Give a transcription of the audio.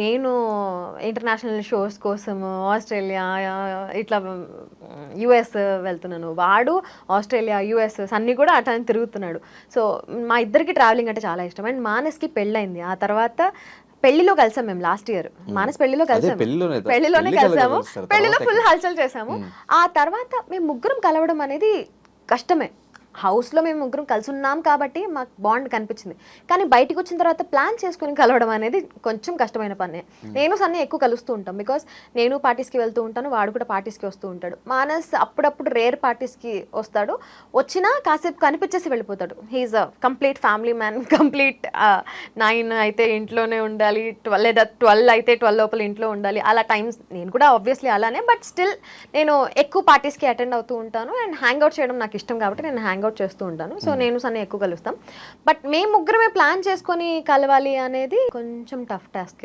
నేను international shows కోసం Australia ఇట్లా యుఎస్ వెళ్తున్నాను. వాడు ఆస్ట్రేలియా యుఎస్ అన్నీ కూడా అటు అని తిరుగుతున్నాడు. సో మా ఇద్దరికి ట్రావెలింగ్ అంటే చాలా ఇష్టం. అండ్ మానస్కి పెళ్ళైంది ఆ తర్వాత పెళ్ళిలో కలిసాం మేము లాస్ట్ ఇయర్ మానస్ పెళ్ళిలో కలిసాం పెళ్ళిలోనే కలిసాము. పెళ్ళిలో ఫుల్ హల్చల్ చేసాము. ఆ తర్వాత మేము ముగ్గురం కలవడం అనేది కష్టమే. హౌస్లో మేము ముగ్గురం కలిసి ఉన్నాం కాబట్టి మాకు బాండ్ కనిపించింది. కానీ బయటికి వచ్చిన తర్వాత ప్లాన్ చేసుకుని కలవడం అనేది కొంచెం కష్టమైన పనే. నేను సన్నీ ఎక్కువ కలుస్తూ ఉంటాం బికాస్ నేను పార్టీస్కి వెళ్తూ ఉంటాను వాడు కూడా పార్టీస్కి వస్తూ ఉంటాడు. మానస్ అప్పుడప్పుడు రేర్ పార్టీస్కి వస్తాడు. వచ్చినా కాసేపు కనిపించేసి వెళ్ళిపోతాడు. He's a complete family man complete nine అయితే ఇంట్లోనే ఉండాలి ట్వెల్వ్ లేదా ట్వెల్వ్ అయితే ట్వెల్వ్ లోపల ఇంట్లో ఉండాలి. అలా టైమ్స్ నేను కూడా ఆబ్వియస్లీ అలానే బట్ స్టిల్ నేను ఎక్కువ పార్టీస్కి అటెండ్ అవుతూ ఉంటాను. అండ్ హ్యాంగ్ అవుట్ చేయడం నాకు ఇష్టం కాబట్టి నేను హ్యాంగ్ అవుట్ చేస్తూ ఉంటాను. సో నేను సన్ని ఎక్కువ కలుస్తాం. బట్ మేము ముగ్గురమే ప్లాన్ చేసుకొని కలవాలి అనేది కొంచెం టఫ్ టాస్క్